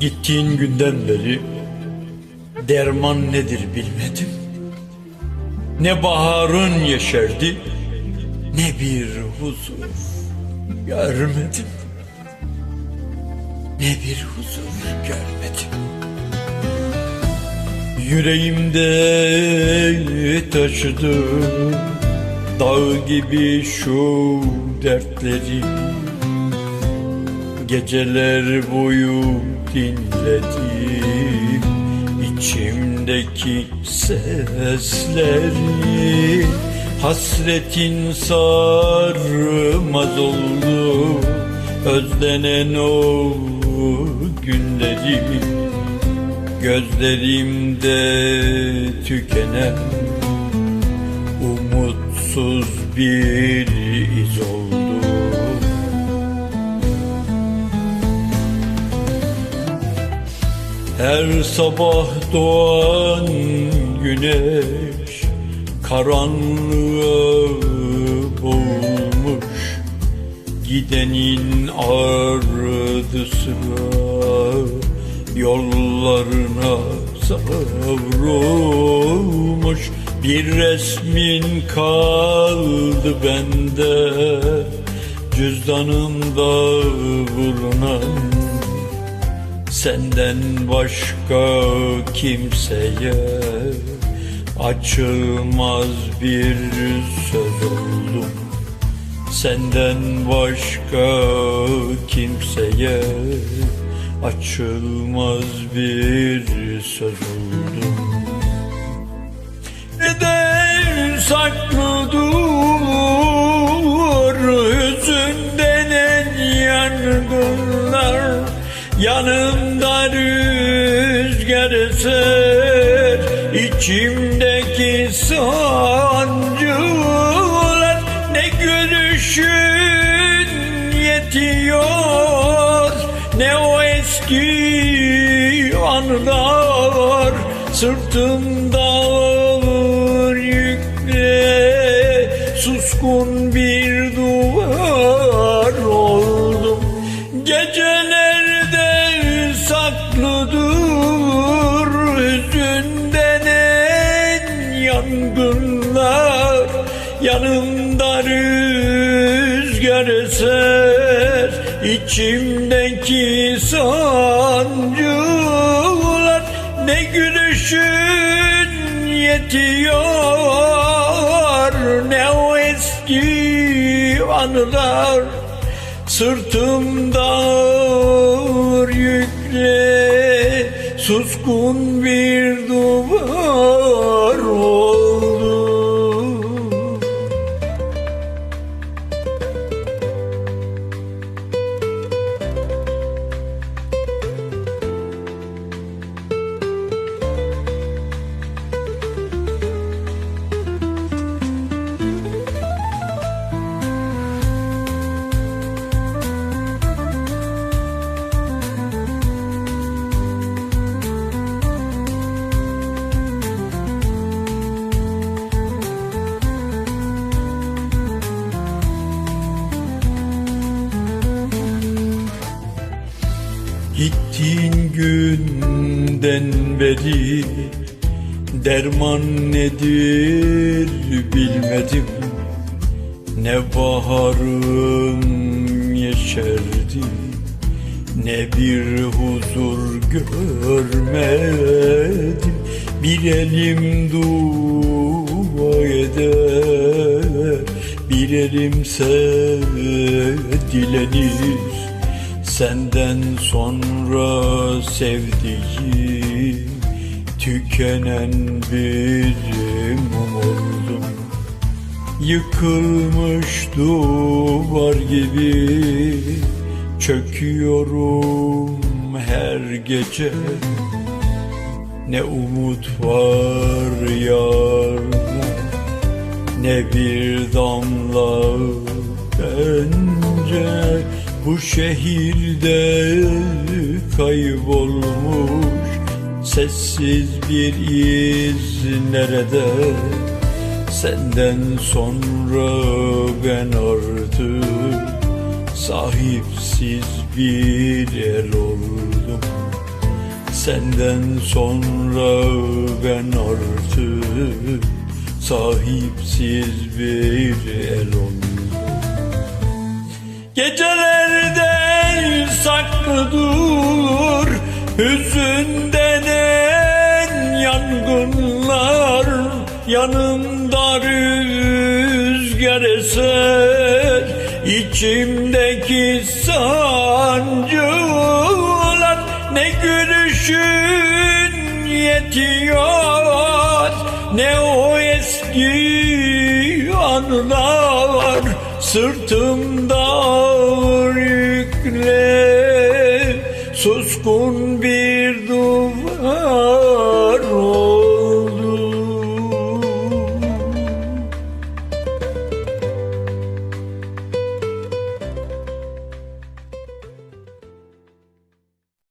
Gittiğin günden beri derman nedir bilmedim. Ne baharın yeşerdi ne bir huzur görmedim. Ne bir huzur görmedim. Yüreğimde taşıdım dağ gibi şu dertleri Geceler boyu dinledim içimdeki sesleri. Hasretin sarmaz oldu Özlenen o günleri. Gözlerimde tükenen Umutsuz bir iz oldu Her sabah doğan güneş karanlığa boğulmuş. Gidenin ardı sıra yollarına savrulmuş. Bir resmin kaldı bende cüzdanımda bulunan Senden başka kimseye açılmaz bir söz oldum. Senden başka kimseye açılmaz bir söz oldum. Neden saklı dur? Hüzünden en yangınlar Yanımda rüzgar eser içimdeki sancılar Ne gülüşün yetiyor Ne o eski anılar Sırtımda yangınlar Yanımda rüzgar eser içimdeki sancılar Ne gülüşün yetiyor ne o eski anılar Sırtımda ağır yükle Suskun bir Gittiğin günden beri derman nedir bilmedim. Ne baharım yeşerdi ne bir huzur görmedim. Bir elim dua eder Bir elimse dilenir Senden sonra sevdiğim Tükenen bir mum oldum. Yıkılmış duvar gibi Çöküyorum her gece. Ne umut var yarına Ne bir damla bence Bu şehirde kaybolmuş Sessiz bir iz nerede? Senden sonra ben artık Sahipsiz bir el oldum. Senden sonra ben artık Sahipsiz bir el oldum Gecelerde saklı dur Hüzünden en yangınlar. Yanımda rüzgar eser İçimdeki sancılar. Ne gülüşün yetiyor Ne o eski anılar Sırtımda ağır yükle Suskun bir